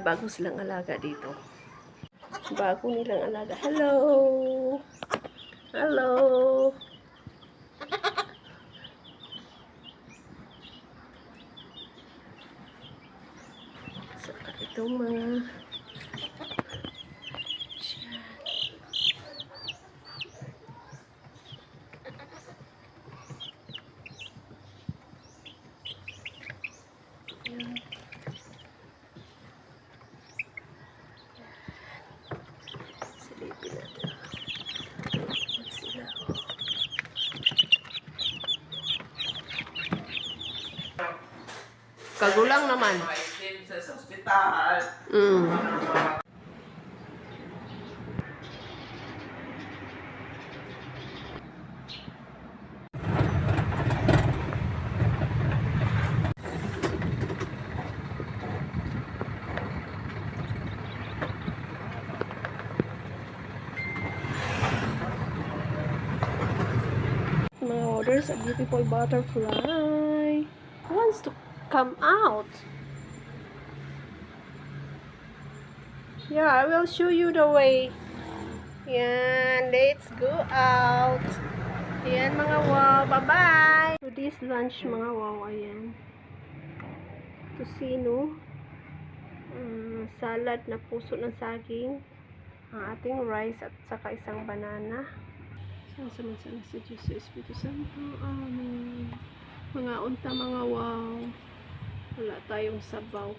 may bago silang alaga dito. Bago nilang alaga. Hello! Hello! So, itong mga Kagulang naman. Sa ospital. Mm. Mga orders, a beautiful butterfly wants to come out. Yeah, I will show you the way. Yan, let's go out. Yan mga wow, bye-bye. So this lunch mga wow, ayan. Tusino. Mm, salad na puso ng saging. Ang ating rice at saka isang banana. Saan sa Diyos sa Espiritu Santo. Amen. Mga unta mga wow. Wala tayong sabaw.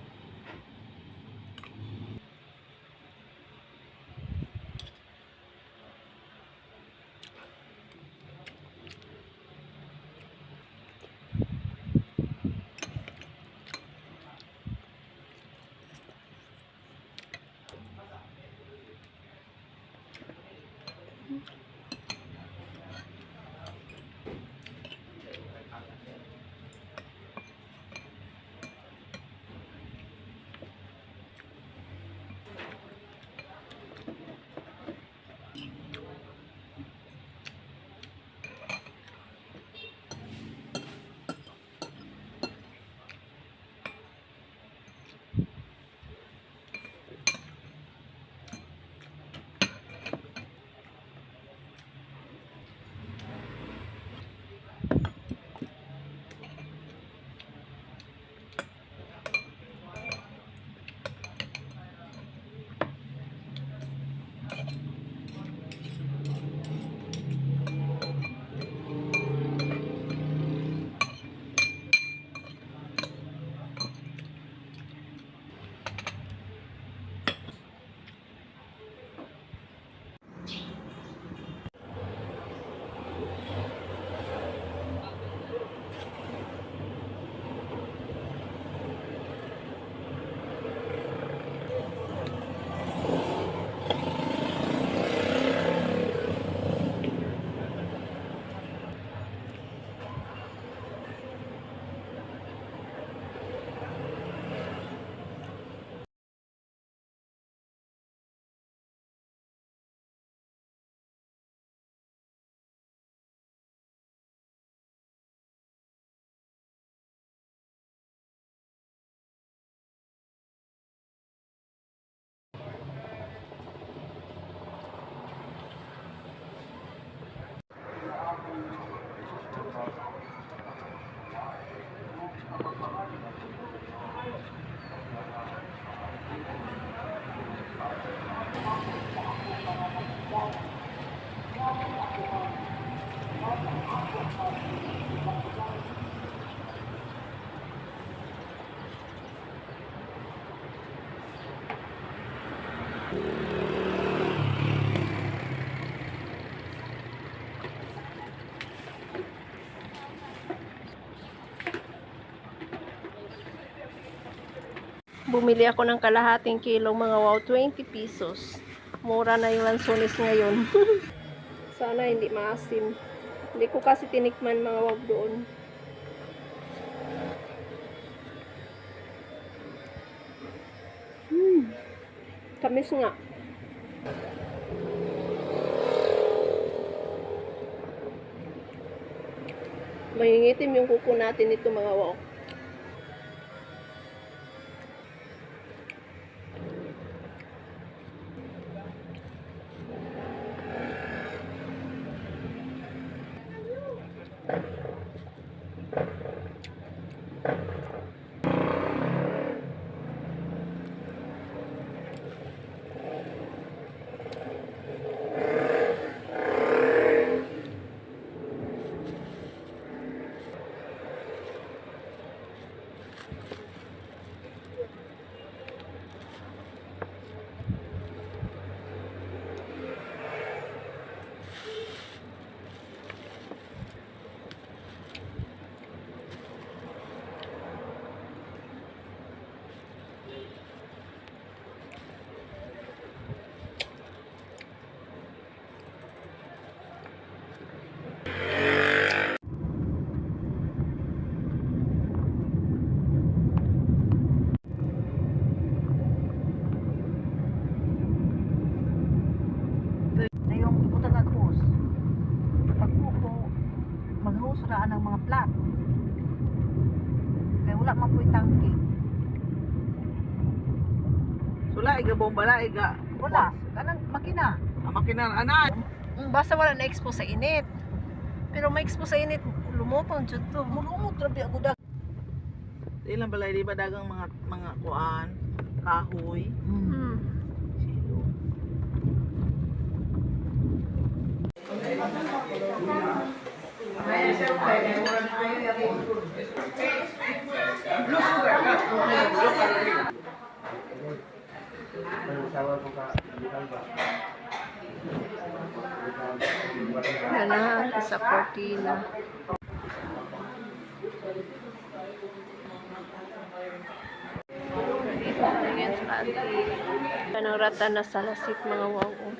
Bumili ako ng kalahating kilo mga wow, 20 pesos. Mura na yung lansones ngayon. Sana hindi maasim. Hindi ko kasi tinikman mga wow doon. Hmm. Tamis nga. Mangingitim yung kuko natin nito mga wow. na yung butangag-host. Pag upo, mag-host ra ng mga plat. Kaya wala man po'y tangke. Iga bomba na, iga. Wala. Kanang makina. Ang makinan, anan. Basta wala na-expose sa init. Pero may expose sa init, lumutong dyan to. Mulumot ra biya gudag. Ilang balay, di ba dagang mga mga kuan, kahoy, Hmm. silo. Ganahan ka sa cortina. Kanang rata na sa lasik mga wow. oh.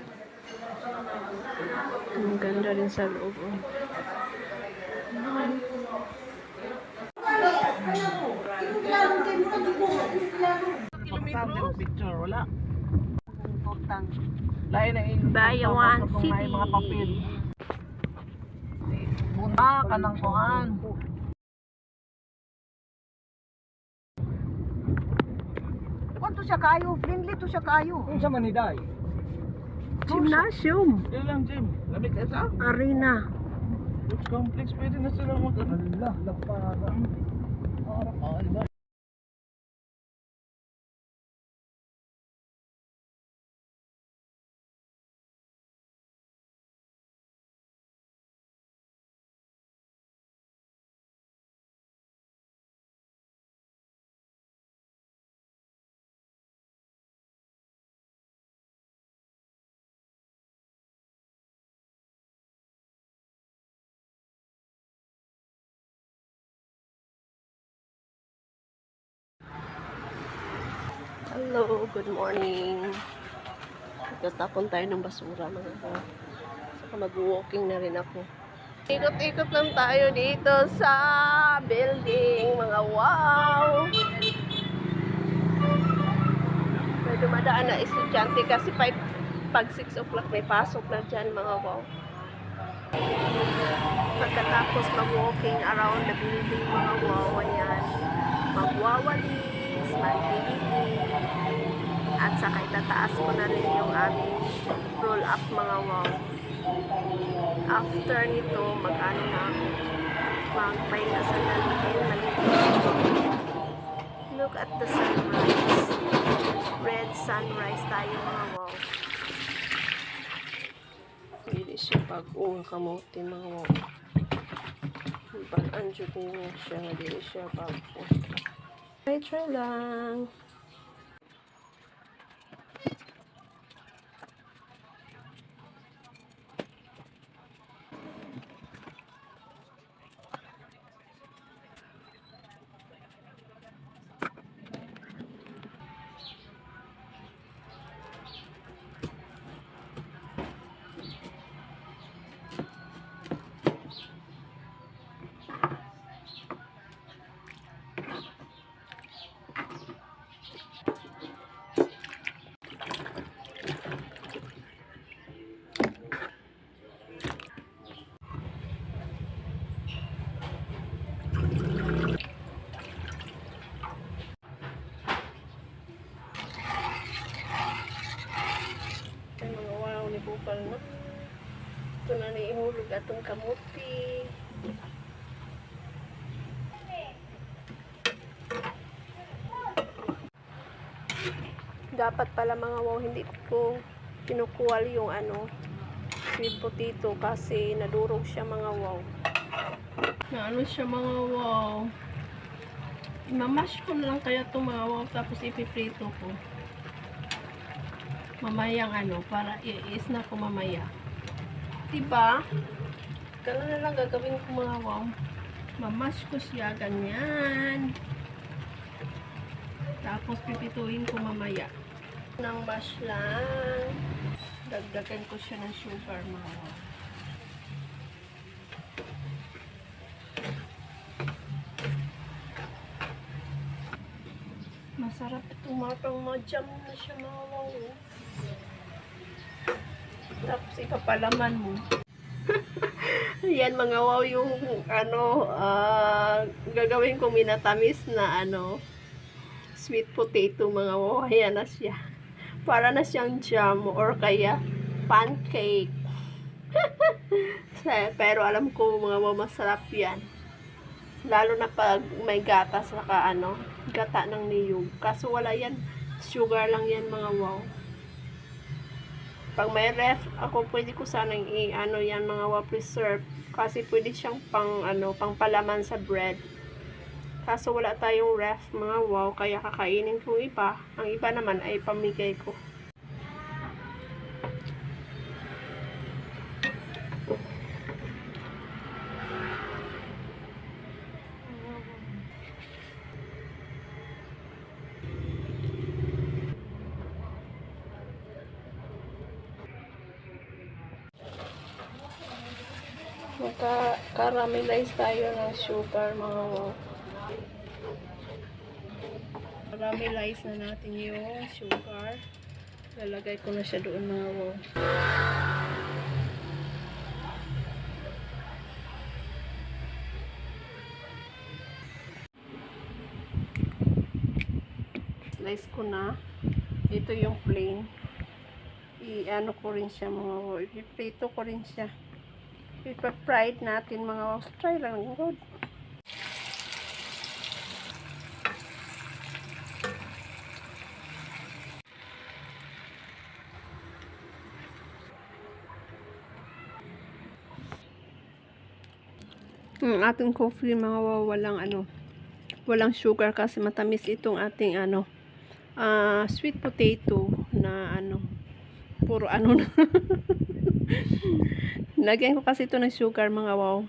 Ang ganda rin sa loob. oh. Pagsabi mo picture, wala. Importante. Lain na yung Bayawan City. mga papel. Ah, kanang kuan. Kwanto siya kayo? Friendly to siya kayo. Kung sa Maniday, Gymnasium. Yan lang, Jim. Lamig ka sa? Arena. Which complex pwede na sila mag Allah, laparan. Ah, Hello, good morning. Tatapon tayo ng basura mga ko. Saka mag-walking na rin ako. Ikot-ikot lang tayo dito sa building, mga wow! May dumadaan na estudyante kasi pa, pag 6 o'clock may pasok na dyan, mga wow. Pagkatapos mag-walking around the building, mga wow, ayan. Magwawalis, magdidilig, at saka itataas ko na rin yung aming roll up mga wow. After nito, mag-ano na ako, magpahinga sa. Look at the sunrise. Red sunrise tayo mga wow. Hindi siya pag-uong kamote mga wow. Pag-anjo ko siya, hindi siya pag-uong. Try, try lang. kamot. Ito na naihulog atong kamuti dapat pala mga wow hindi ko kinukuwal yung ano sweet potato kasi nadurog siya mga wow. Na ano siya mga wow. Mamash ko na lang kaya ito mga wow tapos ipiprito ko. Mamayang ano, para i-is na ko mamaya. Diba? Ganun na lang gagawin ko mga wow. Mamash ko siya, ganyan. Tapos pipituin ko mamaya. Nang mash lang. Dagdagan ko siya ng sugar mga wow. Masarap ito mga pang jam na siya mga wow. Tapos ipapalaman mo. Yan mga wow yung ano ah, gagawin kong minatamis na ano sweet potato mga wow. Ayan na siya. Para na siyang jam or kaya pancake. Pero alam ko mga wow masarap yan. Lalo na pag may gata saka ano, gata ng niyog. Kaso wala yan. Sugar lang yan mga wow. Pag may ref, ako pwede ko sanang i ano yan mga wow preserve kasi pwede siyang pang ano, pang palaman sa bread. Kaso wala tayong ref mga wow kaya kakainin ko iba. Ang iba naman ay pamigay ko. Magka-caramelize tayo ng sugar mga wow. Caramelize na natin yung sugar. Lalagay ko na siya doon mga wow. Slice ko na. Ito yung plain. I-ano ko rin siya mga wow. I-prito ko rin siya. Ipa-fried natin mga. Try lang. Good. Ang ating coffee mga walang ano, walang sugar kasi matamis itong ating ano, ah sweet potato na ano, puro ano na. Lagyan ko kasi ito ng sugar mga wow.